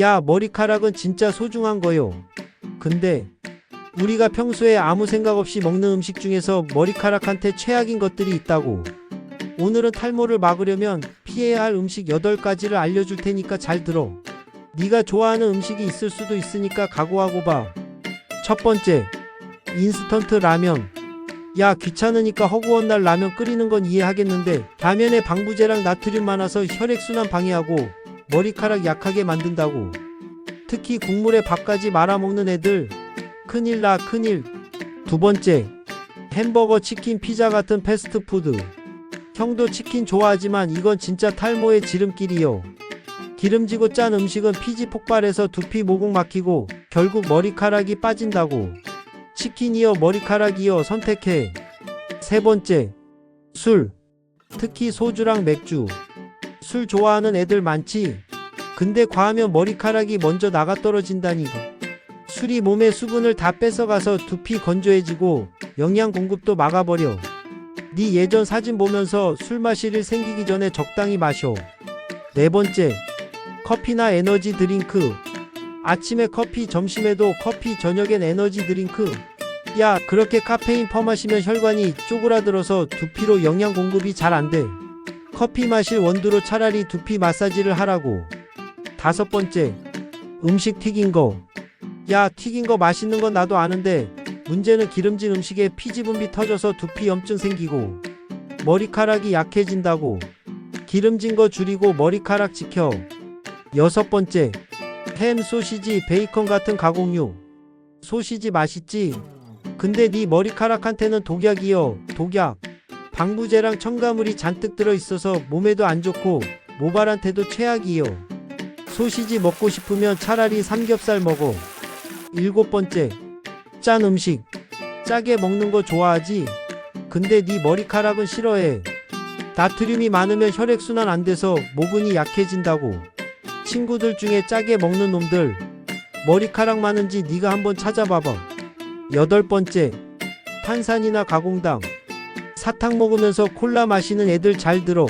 야, 머리카락은 진짜 소중한 거요. 근데 우리가 평소에 아무 생각 없이 먹는 음식 중에서 머리카락한테 최악인 것들이 있다고. 오늘은 탈모를 막으려면 피해야 할 음식 8가지를 알려줄 테니까 잘 들어. 네가 좋아하는 음식이 있을 수도 있으니까 각오하고 봐. 첫 번째, 인스턴트 라면. 야, 귀찮으니까 허구한 날 라면 끓이는 건 이해하겠는데 라면에 방부제랑 나트륨 많아서 혈액순환 방해하고 머리카락 약하게 만든다고. 특히 국물에 밥까지 말아먹는 애들 큰일 나 큰일. 두 번째, 햄버거, 치킨, 피자 같은 패스트푸드. 형도 치킨 좋아하지만 이건 진짜 탈모의 지름길이요. 기름지고 짠 음식은 피지 폭발해서 두피 모공 막히고 결국 머리카락이 빠진다고. 치킨이요, 머리카락이요, 선택해. 세 번째, 술. 특히 소주랑 맥주. 술 좋아하는 애들 많지? 근데 과하면 머리카락이 먼저 나가 떨어진다니까. 술이 몸의 수분을 다 뺏어가서 두피 건조해지고 영양 공급도 막아버려. 네 예전 사진 보면서 술 마실 일 생기기 전에 적당히 마셔. 네 번째, 커피나 에너지 드링크. 아침에 커피, 점심에도 커피, 저녁엔 에너지 드링크. 야, 그렇게 카페인 퍼마시면 혈관이 쪼그라들어서 두피로 영양 공급이 잘 안 돼. 커피 마실 원두로 차라리 두피 마사지를 하라고. 다섯 번째, 음식 튀긴 거. 야, 튀긴 거 맛있는 건 나도 아는데 문제는 기름진 음식에 피지 분비 터져서 두피 염증 생기고 머리카락이 약해진다고. 기름진 거 줄이고 머리카락 지켜. 여섯 번째, 햄, 소시지, 베이컨 같은 가공류. 소시지 맛있지? 근데 네 머리카락한테는 독약이요, 독약. 방부제랑 첨가물이 잔뜩 들어있어서 몸에도 안 좋고 모발한테도 최악이요. 소시지 먹고 싶으면 차라리 삼겹살 먹어. 일곱 번째, 짠 음식. 짜게 먹는 거 좋아하지? 근데 네 머리카락은 싫어해. 나트륨이 많으면 혈액순환 안 돼서 모근이 약해진다고. 친구들 중에 짜게 먹는 놈들 머리카락 많은지 네가 한번 찾아봐봐. 여덟 번째, 탄산이나 가공당. 사탕 먹으면서 콜라 마시는 애들 잘 들어.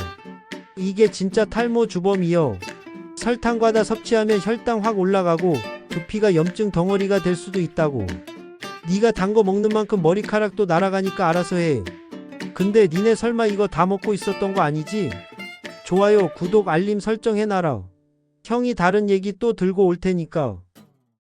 이게 진짜 탈모 주범이여. 설탕 과다 섭취하면 혈당 확 올라가고 두피가 염증 덩어리가 될 수도 있다고. 네가 단 거 먹는 만큼 머리카락도 날아가니까 알아서 해. 근데 니네 설마 이거 다 먹고 있었던 거 아니지? 좋아요, 구독, 알림 설정 해놔라. 형이 다른 얘기 또 들고 올 테니까.